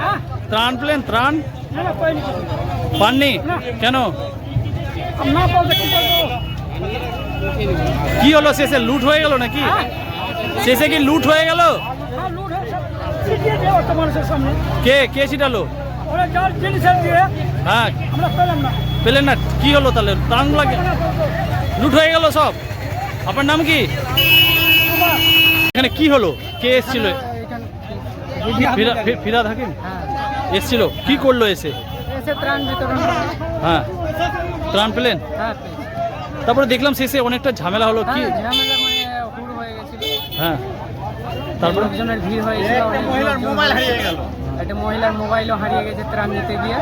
হ্যাঁ ত্রাণ পেলেন, ত্রাণ? পাননি? কেন? কি হলো, শেষে লুট হয়ে গেল নাকি? শেষে কি লুট হয়ে গেল? কে কে ছিটালো? হ্যাঁ। পেলেন না, কি হলো তাহলে? ত্রাণ লাগে লুট হয়ে গেল সব? আপনার নাম কি? এখানে কি হলো? কে এসেছিল? ফিরা- হাকিম হ্যাঁ। কি করল এসে? এসে ত্রাণ হ্যাঁ। ত্রাণ পেলেন? হ্যাঁ তারপরে দেখলাম শেষে অনেকটা ঝামেলা হলো কি? হ্যাঁ ঝামেলা মানে হয়ে হ্যাঁ। তারপরে? ভিড় হয়েছিল মহিলার মোবাইল হারিয়ে গেল। একটা মহিলার মোবাইলও হারিয়ে গেছে ত্রাণ নিতে গিয়ে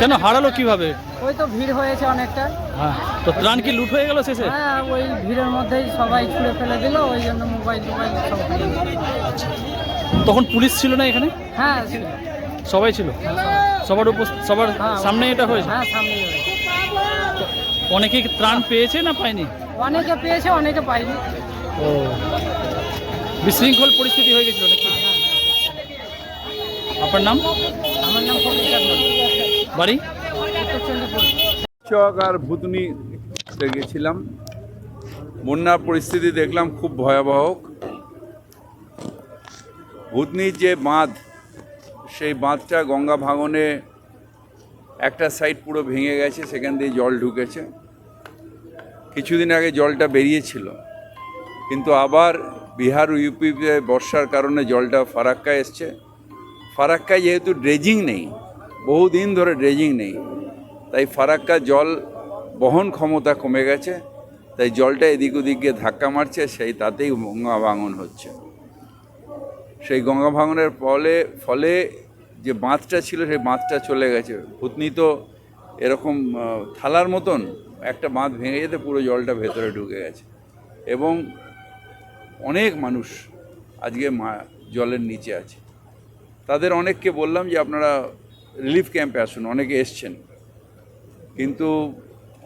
কেন হারালো কীভাবে? ওই তো ভিড় হয়েছে অনেকটা। হ্যাঁ তো ত্রাণ কি লুট হয়ে গেল শেষে? হ্যাঁ ওই ভিড়ের মধ্যেই সবাই ছুঁড়ে ফেলে দিল ওই জন্য মোবাইল টোবাইল সব হারিয়ে গেল। তখন পুলিশ ছিল না এখানে? হ্যাঁ ছিল। সবাই ছিল? সবার উপর সবার হ্যাঁ, সামনে এটা হয়েছে? হ্যাঁ সামনেই হয়েছে। অনেকে কি ত্রাণ পেয়েছে না পায়নি? অনেকে পেয়েছে অনেকে পাইনি ও। বিশৃঙ্খল পরিস্থিতি হয়ে গেছিল নাকি? আপনার নাম? আমার নাম বাড়ি? চক আর ভুতনিতে গেছিলাম। বন্যার পরিস্থিতি দেখলাম খুব ভয়াবহ ভুতনির যে বাঁধ সেই বাঁধটা গঙ্গা ভাঙনে একটা সাইড পুরো ভেঙে গেছে সেখান দিয়ে জল ঢুকেছে। কিছুদিন আগে জলটা বেরিয়েছিল কিন্তু আবার বিহার ও ইউপিতে বর্ষার কারণে জলটা ফারাক্কা এসছে। ফারাক্কায় যেহেতু ড্রেজিং নেই, বহুদিন ধরে ড্রেজিং নেই, তাই ফারাক্কা জল বহন ক্ষমতা কমে গেছে, তাই জলটা এদিক ওদিক গিয়ে ধাক্কা মারছে, সেই তাতেই গঙ্গা ভাঙন হচ্ছে। সেই গঙ্গা ভাঙনের ফলে ফলে যে বাঁধটা ছিল, সেই বাঁধটা চলে গেছে। ভূতনি তো এরকম থালার মতন একটা বাঁধ ভেঙে যেতে পুরো জলটা ভেতরে ঢুকে গেছে। এবং অনেক মানুষ আজকে মা, জলের নিচে আছে। তাদের অনেককে বললাম যে, আপনারা রিলিফ ক্যাম্পে আসুন। অনেকে এসছেন। কিন্তু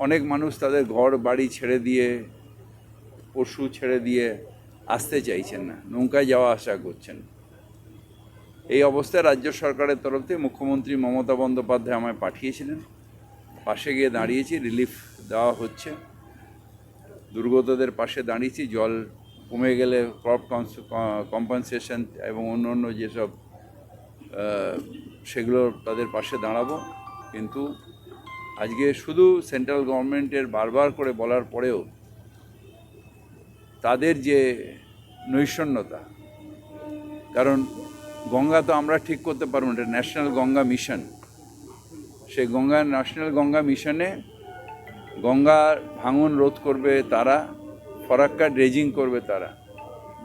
অনেক মানুষ তাদের ঘর, বাড়ি ছেড়ে দিয়ে, পশু ছেড়ে দিয়ে আসতে চাইছেন না। নৌকায় যাওয়া আসা করছেন। এই অবস্থায় রাজ্য সরকারের তরফ থেকে মুখ্যমন্ত্রী মমতা বন্দ্যোপাধ্যায় আমায় পাঠিয়েছিলেন। পাশে গিয়ে দাঁড়িয়েছি রিলিফ দেওয়া হচ্ছে। দুর্গতদের পাশে দাঁড়িয়েছি, জল কমে গেলে ক্রপ কম্পেনসেশন এবং অন্য অন্য যেসব সেগুলো তাদের পাশে দাঁড়াবো। কিন্তু আজকে শুধু সেন্ট্রাল গভর্নমেন্টের বারবার করে বলার পরেও তাদের যে নৈষণ্যতা কারণ গঙ্গা তো আমরা ঠিক করতে পারব না, এটা ন্যাশনাল গঙ্গা মিশন। সেই গঙ্গা, ন্যাশনাল গঙ্গা মিশনে গঙ্গার ভাঙন রোধ করবে তারা, ফরাক্কা ড্রেজিং করবে তারা।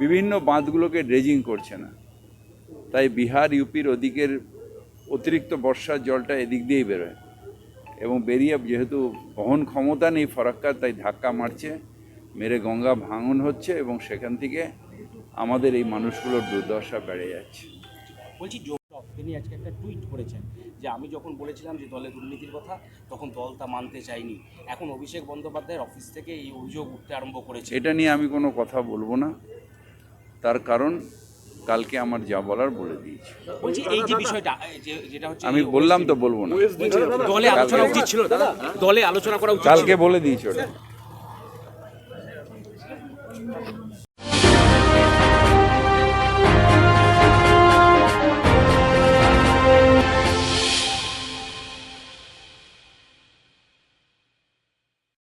বিভিন্ন বাঁধগুলোকে ড্রেজিং করছে না। তাই বিহার ইউপির ওদিকের অতিরিক্ত বর্ষার জলটা এদিক দিয়েই বেরোয়। এবং বেরিয়ে যেহেতু বহন ক্ষমতা নেই ফরাক্কার তাই ধাক্কা মারছে মেরে গঙ্গা ভাঙন হচ্ছে এবং সেখান থেকে আমাদের এই মানুষগুলোর দুর্দশা বেড়ে যাচ্ছে। বলছি তিনি আজকে একটা টুইট করেছেন যে আমি যখন বলেছিলাম যে দলের দুর্নীতির কথা তখন দল তা মানতে চায়নি। এখন অভিষেক বন্দ্যোপাধ্যায়ের অফিস থেকে এই অভিযোগ উঠতে আরম্ভ করেছে। এটা নিয়ে আমি কোনো কথা বলব না। তার কারণ কালকে আমার যা বলার বলে দিয়েছি। বলছি এই যে বিষয়টা যেটা হচ্ছে আমি বললাম তো বলব না। দলে আলোচনা উচিত ছিল দাদা। দলে আলোচনা করা উচিত কালকে বলে দিয়েছি ওটা।